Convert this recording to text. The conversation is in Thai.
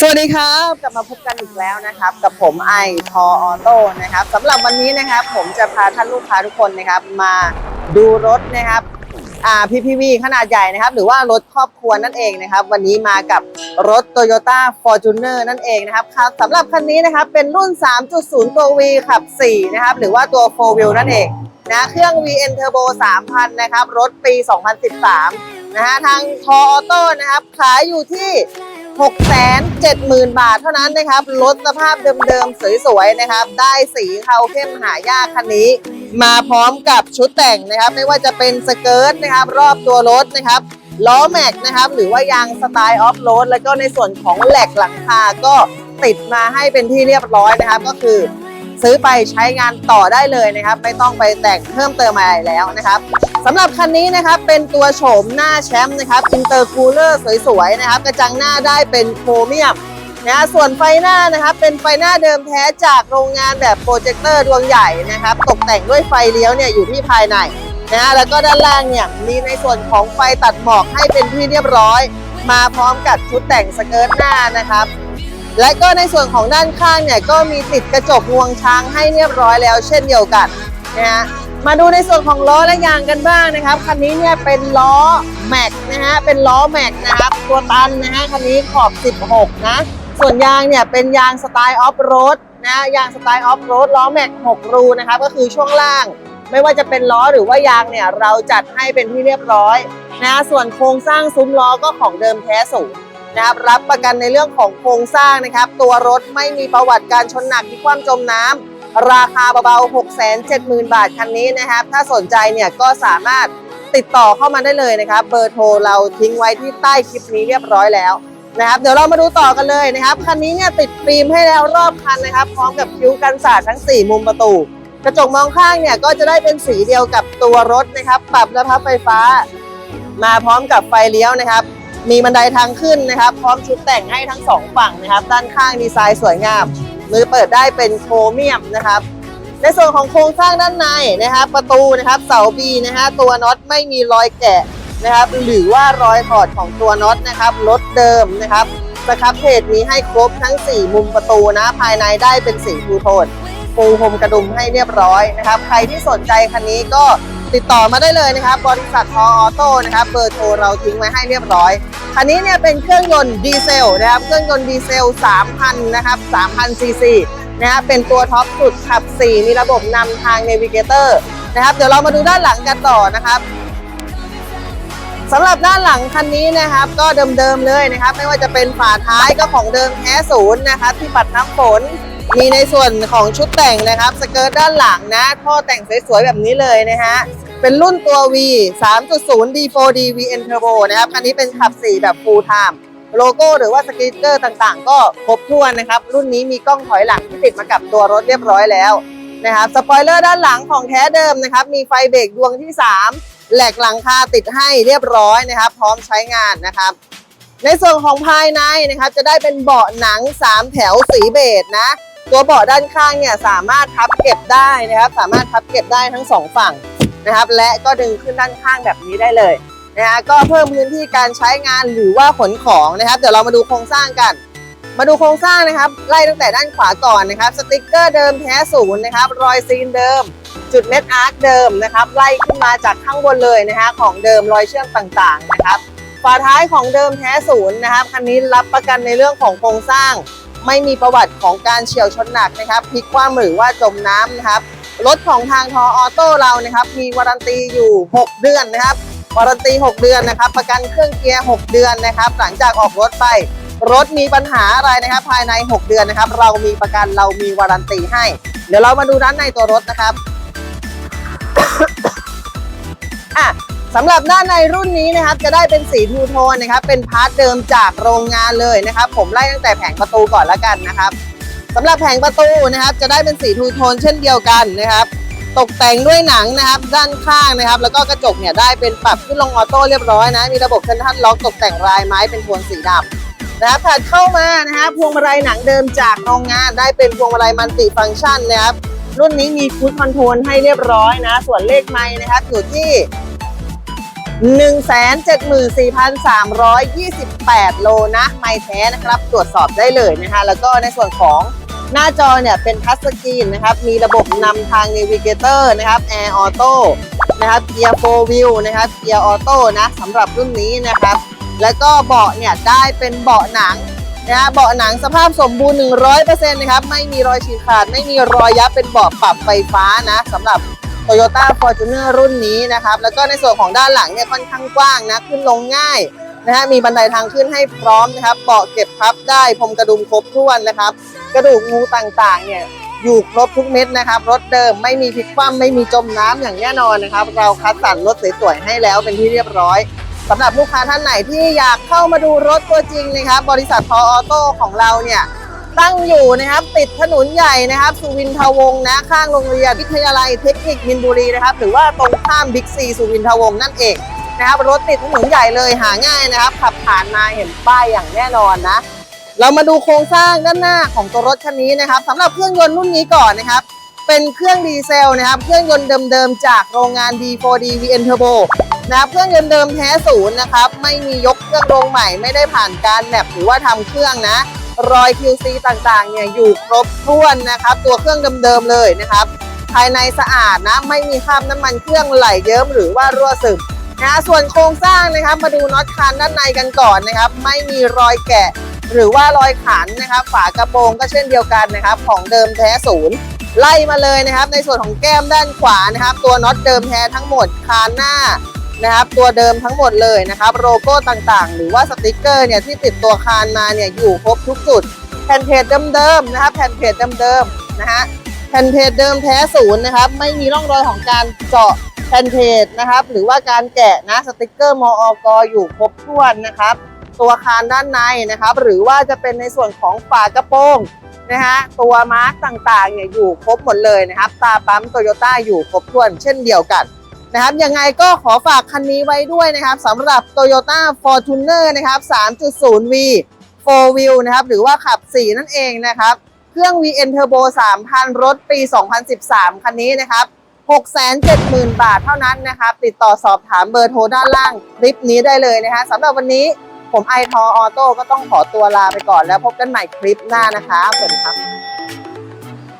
สวัสดีครับกลับมาพบกันอีกแล้วนะครับ กับผมไอทอออโต้นะครับสำหรับวันนี้นะครับ ผมจะพาท่านลูกค้าทุกคนนะครับ มาดูรถนะครับอ่า PPV ขนาดใหญ่นะครับ หรือว่ารถครอบครัวนั่นเองนะครับ วันนี้มากับรถ Toyota Fortuner นั่นเองนะครับครับสำหรับคันนี้นะครับเป็นรุ่น 3.0 ตัว V ขับ 4 นะครับ หรือว่าตัว 4 wheel นั่นเองนะเครื่อง VN Turbo 3,000 นะครับ รถปี 2013นะฮะทางทอออโต้นะครับขายอยู่ที่ 670,000 บาทเท่านั้นนะครับรถสภาพเดิมๆ สวยๆ นะครับ ได้สีเทาเข้มหายากคันนี้ มาพร้อมกับชุดแต่งนะครับ ไม่ว่าจะเป็นสเกิร์ตนะครับ รอบตัวรถนะครับ ล้อแม็กนะครับ หรือว่ายางสไตล์ออฟโรด แล้วก็ในส่วนของแหลกหลังคาก็ติดมาให้เป็นที่เรียบร้อยนะครับ ก็คือ ซื้อไปใช้งานต่อได้เลยนะครับ ไม่ต้องไปแต่งเพิ่มเติมอะไรแล้วนะครับสำหรับคันนี้นะครับเป็นตัวโฉมหน้าแชมป์นะครับอินเตอร์คูลเลอร์สวยๆนะครับกระจังหน้าได้เป็นโครเมียมนะส่วนไฟหน้านะครับเป็นไฟหน้าเดิมแท้จากโรงงานแบบโปรเจคเตอร์ดวงใหญ่นะครับ ตกแต่งด้วยไฟเลี้ยวเนี่ยอยู่ที่ภายในนะฮะแล้วก็ด้านล่างเนี่ยมีในส่วนของไฟตัดหมอกให้เป็นที่เรียบร้อย มาพร้อมกับชุดแต่งสเกิร์ตหน้านะครับ และก็ในส่วนของด้านข้างเนี่ยก็มีติดกระจกงวงช้างให้เรียบร้อยแล้ว เช่นเดียวกันนะฮะมาดูในส่วนของล้อและยางกันบ้างนะครับคันนี้เนี่ยเป็นล้อแม็กนะฮะเป็นล้อแม็กนะครับตัวตันนะฮะคันนี้ขอบ 16 นะ ส่วนยางเนี่ยเป็นยางสไตล์ออฟโรดนะยางสไตล์ออฟโรดล้อแม็ก6รูนะครับก็คือช่วงล่าง ไม่ว่าจะเป็นล้อหรือว่ายางเนี่ยเราจัดให้เป็นที่เรียบร้อยนะส่วนโครงสร้างซุ้มล้อก็ของเดิมแท้สูง นะครับรับประกันในเรื่องของโครงสร้างนะครับ ตัวรถไม่มีประวัติการชนหนักที่คว่ำจมน้ำราคาเบาๆ 6 7 0 0 0 บาทคันนี้นะครับ ถ้าสนใจเนี่ยก็สามารถติดต่อเข้ามาได้เลยนะครับ เบอร์โทรเราทิ้งไว้ที่ใต้คลิปนี้เรียบร้อยแล้วนะครับเดี๋ยวเรามาดูต่อกันเลยนะครับคันนี้เนี่ยติดฟิล์มให้แล้วรอบคันนะครับ พร้อมกับคิ้วกันสาดทั้ง 4 มุมประตู กระจกมองข้างเนี่ยก็จะได้เป็นสีเดียวกับตัวรถนะครับ ปรับและพับไฟฟ้า มาพร้อมกับไฟเลี้ยวนะครับ มีบันไดทางขึ้นนะครับ พร้อมชุดแต่งให้ทั้งสองฝั่งนะครับ ด้านข้างดีไซน์สวยงาม มือเปิดได้เป็นโครเมียมนะครับ ในส่วนของโครงสร้างด้านในนะครับ ประตูนะครับเสาบีนะฮะตัวน็อตไม่มีรอยแกะนะครับ หรือว่ารอยถอดของตัวน็อตนะครับรถเดิมนะครับสครับเพจมีให้ครบทั้ง 4 มุมประตูนะ ภายในได้เป็นสีทูโทนปูพรมกระดุมให้เรียบร้อยนะครับ ใครที่สนใจคันนี้ก็ ติดต่อมาได้เลยนะครับ บริษัททอออโต้นะครับ เบอร์โทรเราทิ้งไว้ให้เรียบร้อย คันนี้เนี่ยเป็นเครื่องยนต์ดีเซลนะครับ เครื่องยนต์ดีเซล 3,000 นะครับ3,000ซีซีนะครับเป็นตัวท็อปสุดขับ 4 มีระบบนำทาง Navigator นะครับ เดี๋ยวเรามาดูด้านหลังกันต่อนะครับสำหรับด้านหลังคันนี้นะครับ ก็เดิมๆเลยนะครับ ไม่ว่าจะเป็นฝาท้ายก็ของเดิมแท้ศูนย์นะครับที่ปัดน้ำฝน มีในส่วนของชุดแต่งนะครับ สเกิร์ตด้านหลังนะ ท่อแต่งสวยๆแบบนี้เลยนะฮะ เป็นรุ่นตัว V 3.0 D4D VN Turbo นะครับ คันนี้เป็นขับ 4 แบบ Full Time โลโก้หรือว่าสติกเกอร์ต่างๆ ก็ครบถ้วนนะครับ รุ่นนี้มีกล้องถอยหลังที่ติดมากับตัวรถเรียบร้อยแล้วนะครับสปอยเลอร์ด้านหลังของแท้เดิมนะครับ มีไฟเบรกดวงที่ 3 แหลกหลังคาติดให้เรียบร้อยนะครับ พร้อมใช้งานนะครับ ในส่วนของภายในนะครับ จะได้เป็นเบาะหนัง 3 แถวสีเบจนะ ตัวเบาะด้านข้างเนี่ยสามารถพับเก็บได้นะครับ สามารถพับเก็บได้ทั้งสองฝั่งนะครับ และก็ดึงขึ้นด้านข้างแบบนี้ได้เลยนะฮะก็เพิ่มพื้นที่การใช้งานหรือว่าขนของนะครับ เดี๋ยวเรามาดูโครงสร้างกัน มาดูโครงสร้างนะครับ ไล่ตั้งแต่ด้านขวาก่อนนะครับ สติกเกอร์เดิมแท้ศูนย์นะครับ รอยซีนเดิม จุดเม็ดอาร์คเดิมนะครับ ไล่ขึ้นมาจากข้างบนเลยนะฮะของเดิมรอยเชื่อมต่างๆนะครับฝาท้ายของเดิมแท้ศูนย์นะครับคันนี้รับประกันในเรื่องของโครงสร้าง ไม่มีประวัติของการเฉียวชนหนักนะครับพลิกคว่ำหรือว่าจมน้ำนะครับรถของทางทอออโต้เรานะครับ มีวารันตีอยู่ 6 เดือนนะครับวารันตี 6 เดือนนะครับ ประกันเครื่องเกียร์ 6 เดือนนะครับ หลังจากออกรถไป รถมีปัญหาอะไรนะครับ ภายใน 6 เดือนนะครับ เรามีประกันเรามีวารันตีให้ เดี๋ยวเรามาดูด้านในตัวรถนะครับอะ สำหรับด้านในรุ่นนี้นะครับจะได้เป็นสีทูโทนนะครับเป็นพาร์ทเดิมจากโรงงานเลยนะครับ ผมไล่ตั้งแต่แผงประตูก่อนละกันนะครับสำหรับแผงประตูนะครับ จะได้เป็นสีทูโทนเช่นเดียวกันนะครับ ตกแต่งด้วยหนังนะครับ ด้านข้างนะครับ แล้วก็กระจกเนี่ยได้เป็นปรับขึ้นลงออโต้เรียบร้อยนะมีระบบเซนทรัลล็อกตกแต่งลายไม้เป็นโทนสีดำนะครับถัดเข้ามานะฮะพวงมาลัยหนังเดิมจากโรงงานได้เป็นพวงมาลัยมัลติฟังก์ชันนะครับรุ่นนี้มีคูดคอนโทรลให้เรียบร้อยนะ ส่วนเลขไม้นะครับอยู่ที่ 174,328 โลนะ ไม่แท้นะครับ ตรวจสอบได้เลยนะคะ แล้วก็ในส่วนของหน้าจอเนี่ยเป็นทัชสกรีนนะครับ มีระบบนำทาง Navigator นะครับ Air Auto นะครับเกียร์4 Wheel นะครับเกียร์ออโต้นะสำหรับรุ่นนี้นะครับ แล้วก็เบาะเนี่ยได้เป็นเบาะหนังนะฮะเบาะหนังสภาพสมบูรณ์ 100%นะครับ ไม่มีรอยฉีกขาด ไม่มีรอยยับเป็นเบาะปรับไฟฟ้านะสำหรับ Toyota Fortuner รุ่นนี้นะครับ แล้วก็ในส่วนของด้านหลังเนี่ยค่อนข้างกว้างนะขึ้นลงง่ายนะฮะมีบันไดทางขึ้นให้พร้อมนะครับเบาะเก็บพับได้พรมกระดุมครบถ้วนนะครับ กระดูกงูต่างๆเนี่ยอยู่ครบทุกเม็ดนะครับรถเดิมไม่มีพลิกคว่ำไม่มีจมน้ำอย่างแน่นอนนะครับ เราคัดสรรรถสวยๆให้แล้วเป็นที่เรียบร้อยสำหรับลูกค้าท่านไหนที่อยากเข้ามาดูรถตัวจริงนะครับ บริษัทพอออโต้ของเราเนี่ย ตั้งอยู่นะครับ ติดถนนใหญ่นะครับ สุวินทวงศ์นะ ข้างโรงเรียนวิทยาลัยเทคนิคมินบุรีนะครับ หรือว่าตรงข้ามบิ๊กซีสุวินทวงศ์นั่นเองนะครับ รถติดถนนใหญ่เลยหาง่ายนะครับ ขับผ่านมาเห็นป้ายอย่างแน่นอนนะ เรามาดูโครงสร้างด้านหน้าของตัวรถคันนี้นะครับสำหรับเครื่องยนต์รุ่นนี้ก่อนนะครับเป็นเครื่องดีเซลนะครับ เครื่องยนต์เดิมๆจากโรงงาน D4D VN Turbo นะครับเครื่องยนต์เดิมแท้ศูนย์นะครับ ไม่มียกเครื่องลงใหม่ไม่ได้ผ่านการแมปหรือว่าทำเครื่องนะ รอย QC ต่างๆ เนี่ยอยู่ครบถ้วนนะครับ ตัวเครื่องเดิมๆเลยนะครับ ภายในสะอาดนะ ไม่มีคราบน้ำมันเครื่องไหลเยิ้มหรือว่ารั่วซึมนะส่วนโครงสร้างนะครับ มาดูน็อตคานด้านในกันก่อนนะครับ ไม่มีรอยแกะ หรือว่ารอยขันนะครับ ฝากระโปรงก็เช่นเดียวกันนะครับ ของเดิมแท้ศูนย์ไล่มาเลยนะครับ ในส่วนของแก้มด้านขวานะครับ ตัวน็อตเดิมแท้ทั้งหมดคานหน้า นะครับตัวเดิมทั้งหมดเลยนะครับโลโก้ต่างๆ หรือว่าสติกเกอร์เนี่ยที่ติดตัวคานมาเนี่ยอยู่ครบทุกจุด แผ่นเพจเดิมๆนะครับแผ่นเพจเดิมๆนะฮะแผ่นเพจเดิมแท้ศูนย์นะครับไม่มีร่องรอยของการเจาะแผ่นเพจนะครับหรือว่าการแกะนะสติกเกอร์มออกอยู่ครบถ้วนนะครับ ตัวคานด้านในนะครับ หรือว่าจะเป็นในส่วนของฝากระโปรงนะฮะตัวมาร์กต่างๆเนี่ยอยู่ครบหมดเลยนะครับตาปั๊มโตโยต้าอยู่ครบถ้วนเช่นเดียวกัน นะครับยังไงก็ขอฝากคันนี้ไว้ด้วยนะครับสำหรับ Toyota Fortuner นะครับ 3.0V 4 Wheel นะครับหรือว่าขับ 4 นั่นเองนะครับ เครื่อง VN Turbo 3,000 รถปี 2013 คันนี้นะครับ 670,000 บาทเท่านั้นนะครับ ติดต่อสอบถามเบอร์โทรด้านล่างคลิปนี้ได้เลยนะคะสำหรับวันนี้ผมไอทอออโต้ก็ต้องขอตัวลาไปก่อนแล้วพบกันใหม่คลิปหน้านะคะสวัสดีครับ